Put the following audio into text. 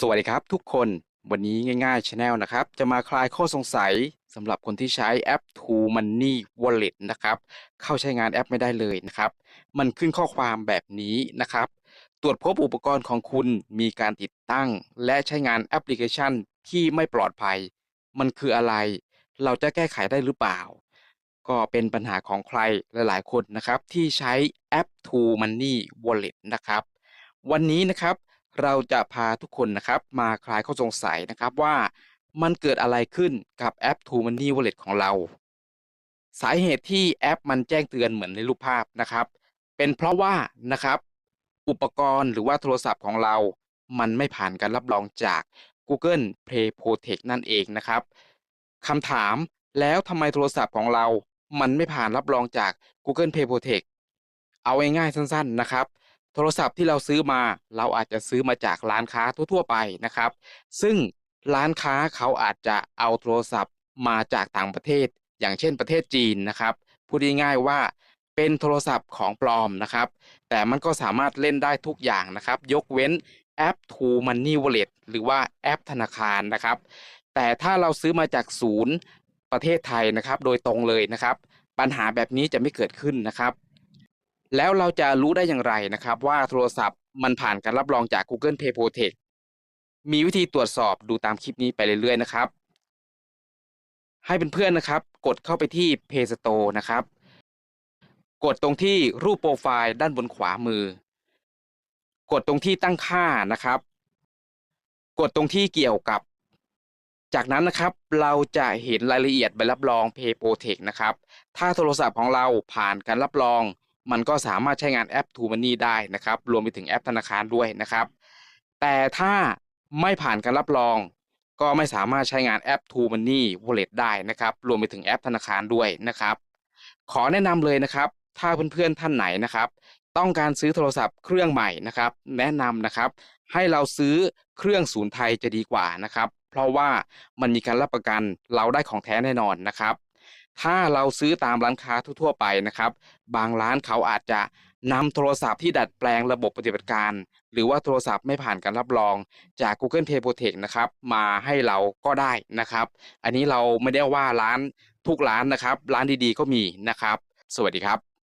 สวัสดีครับทุกคนวันนี้ง่ายๆ Channel นะครับ จะมาคลายข้อสงสัยสำหรับคนที่ใช้แอป True Money Wallet นะครับ เข้าใช้งานแอปไม่ได้เลยนะครับ มันขึ้นข้อความแบบนี้นะครับ ตรวจพบอุปกรณ์ของคุณมีการติดตั้ง และใช้งานแอปพลิเคชันที่ไม่ปลอดภัย มันคืออะไร เราจะแก้ไขได้หรือเปล่า ก็เป็นปัญหาของใครหลายๆ คนนะครับ ที่ใช้แอป True Money Wallet นะครับ วันนี้นะครับ เราจะพาทุกคนนะครับมาคลายข้อสงสัยนะครับว่ามันเกิดอะไรขึ้นกับแอป True Money Wallet ของเรา สาเหตุที่แอปมันแจ้งเตือนเหมือนในรูปภาพนะครับ เป็นเพราะว่านะครับอุปกรณ์หรือว่าโทรศัพท์ของเรา มันไม่ผ่านการรับรองจาก Google Play Protect นั่นเองนะครับคำถามแล้วทำไมโทรศัพท์ของเรา มันไม่ผ่านรับรองจาก Google Play Protect เอาง่ายๆสั้น ๆนะครับ โทรศัพท์ที่เราซื้อมาเราอาจจะซื้อมาจากร้านค้าทั่ว ๆ ไปนะครับ ซึ่งร้านค้าเขาอาจจะเอาโทรศัพท์มาจากต่างประเทศ อย่างเช่นประเทศจีนนะครับพูดง่ายๆว่าเป็นโทรศัพท์ของปลอมนะครับ แต่มันก็สามารถเล่นได้ทุกอย่างนะครับ ยกเว้นแอป True Money Wallet หรือว่าแอปธนาคารนะครับ แต่ถ้าเราซื้อมาจากศูนย์ประเทศไทยนะครับ โดยตรงเลยนะครับ ปัญหาแบบนี้จะไม่เกิดขึ้นนะครับ แล้วเราจะรู้ได้อย่างไรนะครับ ว่าโทรศัพท์มันผ่านการรับรองจาก Google Play Protect มีวิธีตรวจสอบดูตามคลิปนี้ไปเรื่อยๆนะครับ ให้เพื่อนๆนะครับ กดเข้าไปที่ Play Store นะครับ กดตรงที่รูปโปรไฟล์ด้านบนขวามือ กดตรงที่ตั้งค่านะครับ กดตรงที่เกี่ยวกับ จากนั้นนะครับเราจะเห็นรายละเอียดใบรับรอง Pay Protect นะครับ ถ้าโทรศัพท์ของเราผ่านการรับรอง มันก็สามารถใช้งานแอป True Money ได้นะครับ รวมไปถึงแอปธนาคารด้วยนะครับ แต่ถ้าไม่ผ่านการรับรอง ก็ไม่สามารถใช้งานแอป True Money Wallet ได้นะครับ รวมไปถึงแอปธนาคารด้วยนะครับ ขอแนะนำเลยนะครับ ถ้าเพื่อนๆท่านไหนนะครับ ต้องการซื้อโทรศัพท์เครื่องใหม่นะครับ แนะนำนะครับ ให้เราซื้อเครื่องศูนย์ไทยจะดีกว่านะครับ เพราะว่ามันมีการรับประกันเราได้ของแท้แน่นอนนะครับ ถ้าเราซื้อตามร้านค้าทั่วๆไปนะครับ บางร้านเขาอาจจะนำโทรศัพท์ที่ดัดแปลงระบบปฏิบัติการ หรือว่าโทรศัพท์ไม่ผ่านการรับรองจาก Google Play Protect นะครับมาให้เราก็ได้นะครับ อันนี้เราไม่ได้ว่าร้านทุกร้านนะครับ ร้านดีๆก็มีนะครับ สวัสดีครับ